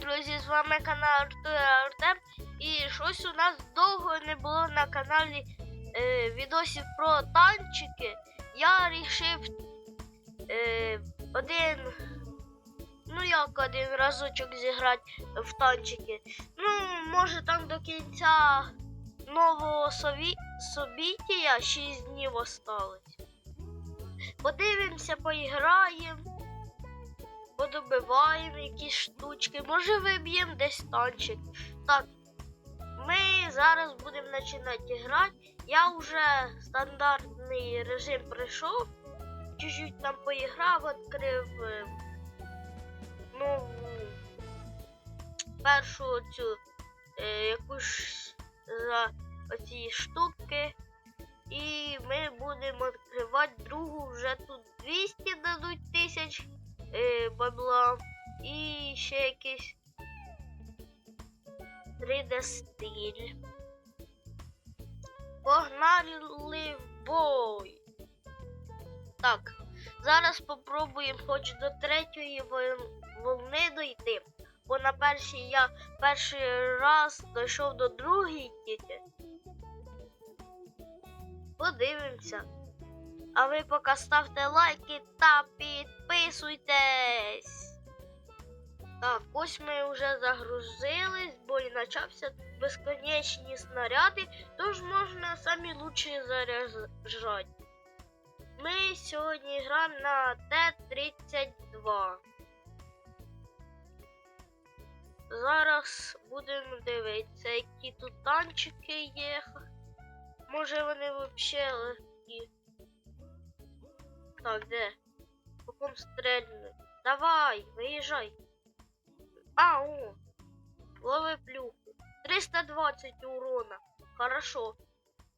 друзі! З вами канал Артур Артем. І щось у нас довго не було на каналі е, відосів про танчики. Я вирішив е, один, ну як один разочок зіграти в танчики. Ну, може там до кінця нового сові... собіття 6 днів осталось. Подивимося, поіграємо подобиваємо якісь штучки, може виб'ємо десь танчик. Так, ми зараз будемо починати грати. Я вже стандартний режим пройшов, чуть-чуть там поіграв, відкрив е, нову першу цю е, якусь за оці штуки. І ми будемо відкривати другу вже тут 200 дадуть тисяч е, бабла і ще якийсь 3D стиль. Погнали в бой. Так, зараз спробуємо хоч до третьої волни дойти. Бо на першій я перший раз дійшов до другої тільки. Подивимося. А ви поки ставте лайки та підписуйтесь. Так, ось ми вже загрузились, бо і почався безконечні снаряди, тож можна самі лучші заряджати. Ми сьогодні граємо на Т-32. Зараз будемо дивитися, які тут танчики є. Може вони взагалі легкі. Так, де? По ком стрельнуть? Давай, виїжджай. А, о! Лови плюху. 320 урона. Хорошо.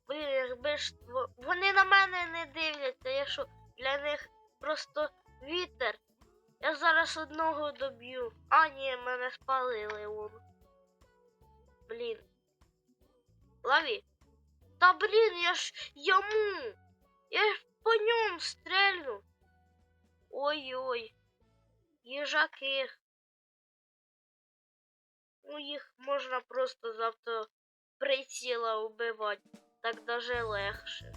Блін, якби ж вони на мене не дивляться, я що для них просто вітер. Я зараз одного доб'ю. А, ні, мене спалили он. Блін. Лови. Та блін, я ж йому. Я ж по ньому стрельну. Ой-ой. Їжаки. Ну, їх можна просто завтра приціла убивати. Так даже легше.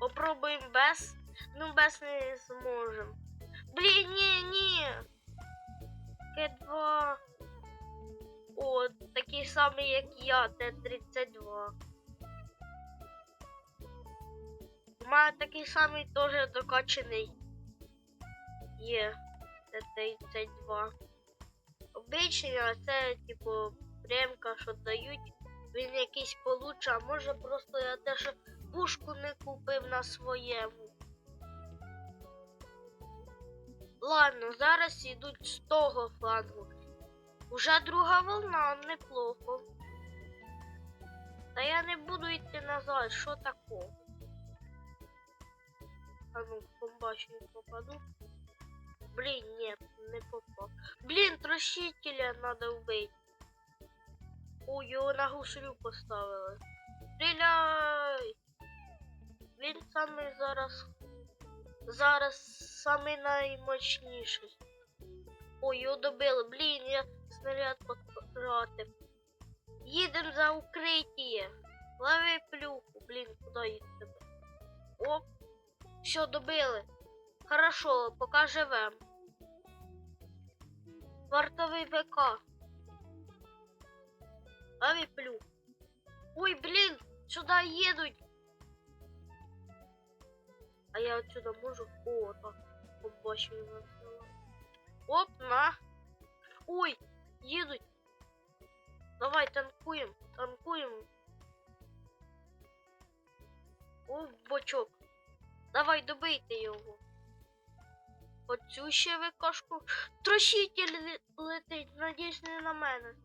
Попробуємо без. Ну, без не зможемо. Блін, ні, ні. К2. О, такий самий, як я, Т-32. У мене такий самий теж докачений. Є Т-32. Обичний, а це, типу, премка, що дають. Він якийсь получше, а може просто я теж пушку не купив на своєму. Ладно, зараз йдуть з того флангу. Уже друга волна, неплохо. Та я не буду йти назад, що такого? А ну, в не попаду. Блін, ні, не попав. Блін, трощителя надо вбити. Ой, його на гуслю поставили. Стріляй! Він самий зараз. Зараз самий наймощніший. Ой, його добили. Блін, я снаряд потратив. Їдем за укриття. Лови плюху. Блін, куди їхати? Оп. Все, добили. Хорошо, поки живем. Вартовий ВК. Лови плюх. Ой, блін, сюди їдуть. А я отсюда можу? О, так. Побачив його. Оп, на. Ой, їдуть. Давай танкуємо, танкуємо. О, бочок. Давай добийте його. Оцю ще викашку. Трощитель ле- летить, надіюсь, не на мене.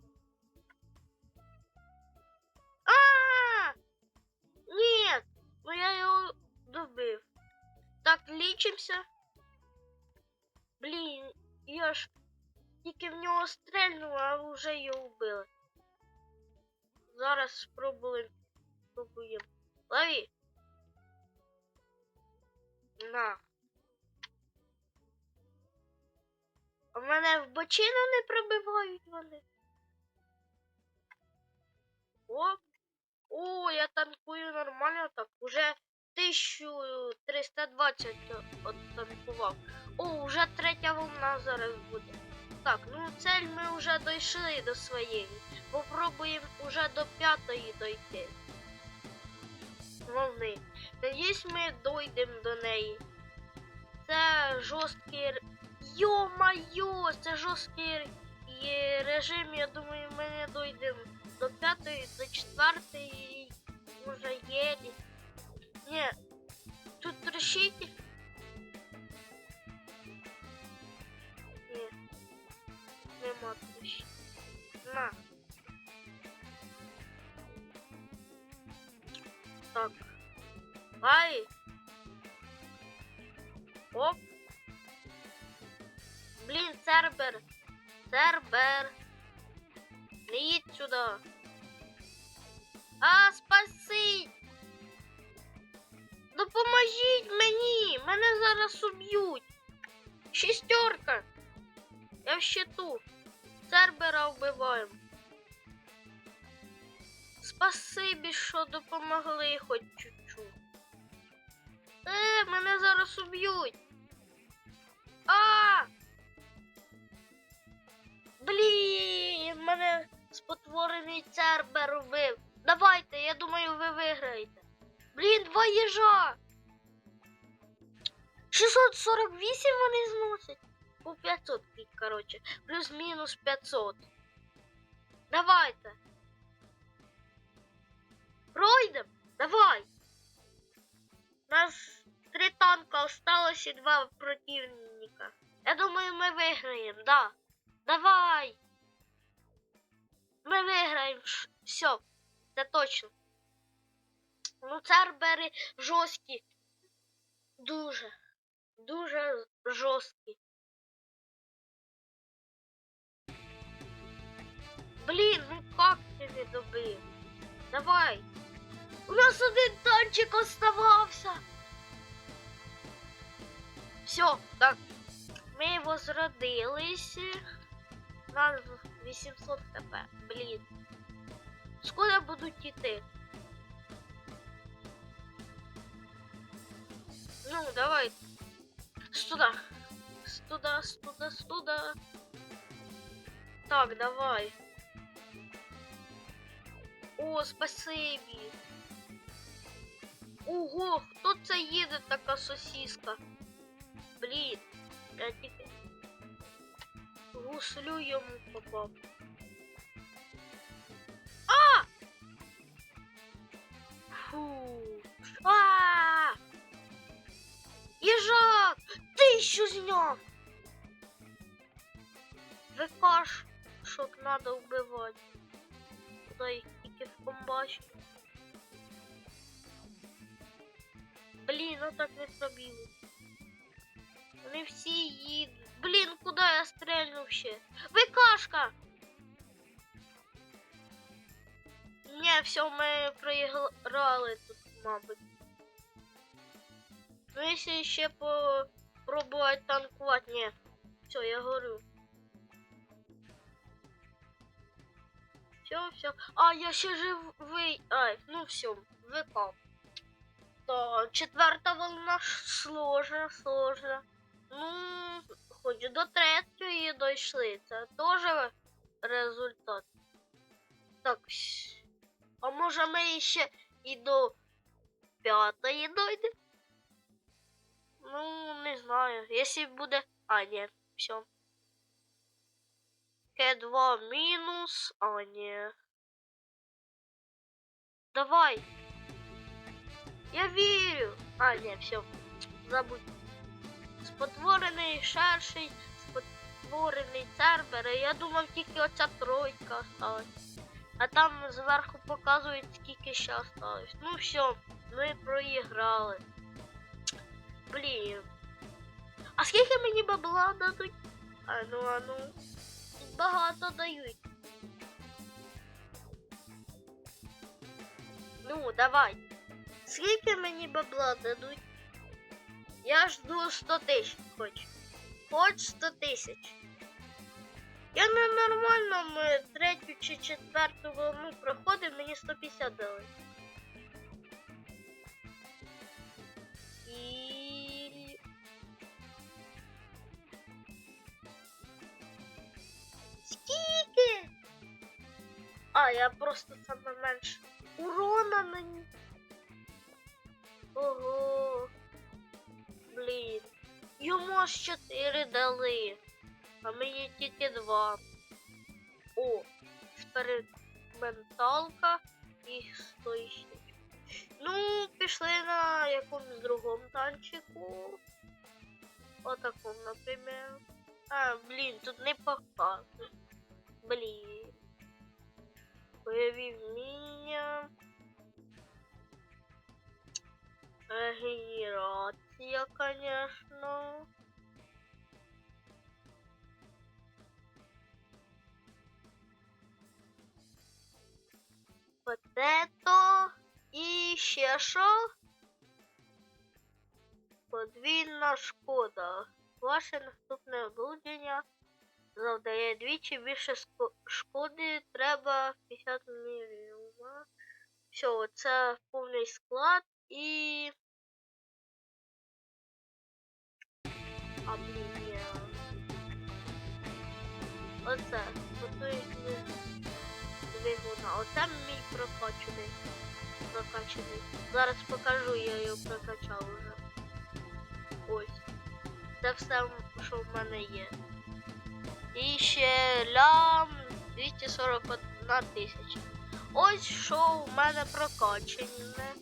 А! Ні! Ну я його добив. Так, лічимося. Блін, я ж тільки в нього стрельнула, а вже його вбили. Зараз спробуємо. Спробуємо. Лови. На. А мене в бочину не пробивають вони. Оп. О, я танкую нормально так. Уже 1320 оттанкував. О, вже третя волна зараз буде. Так, ну цель ми вже дійшли до своєї. Попробуємо уже до п'ятої дойти. Волни. Надіюсь, ми дойдемо до неї. Це жорсткий. Йо-майо, це жорсткий режим. Я думаю, ми не дойдемо до п'ятої, до четвертої, може Не їдь сюди. А, спасіть! Допоможіть мені! Мене зараз уб'ють. Шістерка. Я в щиту. Цербера вбиваємо. Спасибі, що допомогли хоч чуть-чуть. Е, мене зараз уб'ють. А! Блін, мене спотворений цербер убив. Давайте, я думаю, ви виграєте. Блін, два їжа. 648 вони зносять. По 500, коротше. Плюс-мінус 500. Давайте. Пройдем? Давай. У нас три танка осталось і два противника. Я думаю, ми виграємо, да. Давай. Ми виграємо. Все, це точно. Ну, цербери жорсткі. Дуже. Дуже жорсткі. Блін, ну як ти не добив? Давай. У нас один танчик оставався. Все, так. Ми возродились. Нас 800 хп. Блін. Скоро будуть йти. Ну, давай. Сюда. Сюда, сюда, сюда. Так, давай. О, спасибі. Ого, хто це їде така сосіска? Блін, я тільки гуслю йому попав. А! Фу. А! Їжак! Ти що зняв? ВКшок надо вбивати. Їх тільки в комбачі. Блін, ну так не пробили. Вони всі їдуть. Блін, куди я стрельнув ще? ВКшка! Ні, все, ми проіграли тут, мабуть. Ну, якщо ще попробувати танкувати, ні. Все, я горю. Все, все. А, я ще живий. Ай, ну все, викап. То четверта волна ж сложна, сложна. Ну, хоч до третьої дійшли. Це теж результат. Так. А може ми ще і до п'ятої дойдемо? Ну, не знаю. Якщо буде. А, ні, все. К2 мінус. А, ні. Давай. Я вірю. А, ні, все. Забудь. Спотворений шерший, спотворений цербер. Я думав, тільки оця тройка осталась. А там зверху показують, скільки ще осталось. Ну все, ми проіграли. Блін. А скільки мені бабла дадуть? А ну, а ну. Багато дають. Ну, давай. Скільки мені бабла дадуть? Я жду 100 тисяч хоч. Хоч 100 тисяч. Я ненормально, ми третю чи четверту волну проходимо, мені 150 дали. І... Скільки? А, я просто саме менше. Урона на Йому аж 4 дали. А мені тільки 2. О, експерименталка і стоїчник. Ну, пішли на якомусь другому танчику. Отакому, наприклад. А, блін, тут не показує. Блін. Бойові вміння. Регенерація, конечно. Вот. І ще що? Подвійна шкода. Ваше наступне облудження завдає двічі більше шкоди, треба 50 мільйонів. Все, це повний склад і. А. Оце. Готує двигуна. Оце мій прокачаний. Прокачаний. Зараз покажу, я його прокачав вже. Ось. Це все, що в мене є. І ще лям 241 тисяча. Ось що в мене прокачане.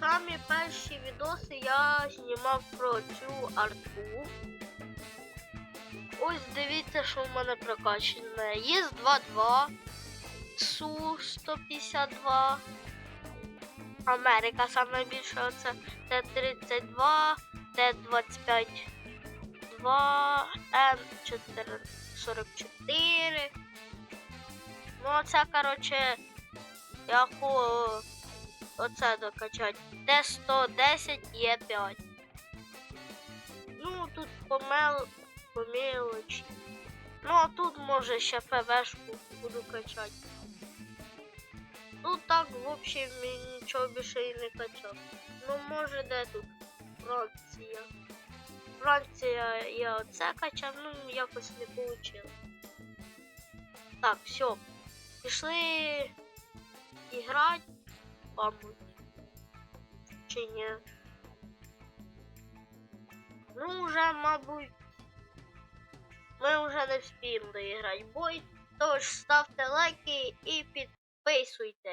Самі перші відоси я знімав про цю арту. Ось дивіться, що в мене прокачане. Є 2-2, Су 152. Америка саме більше оце Т-32, Т-25 2, М44. Ну, оце, короче, я хочу оце докачати. Т-110 є 5. Ну, тут помел, по мелочі. Ну, а тут може ще ФВшку буду качати. Ну так, в общем, нічого більше і не качав. Ну, може, де тут? Франція. Франція я оце качав, ну якось не вийшло. Так, все. Пішли іграти, мабуть. Чи ні? Ну, вже, мабуть, ми вже не вспіємо доіграти бой. Тож ставте лайки і підписуйтесь. 背水一战。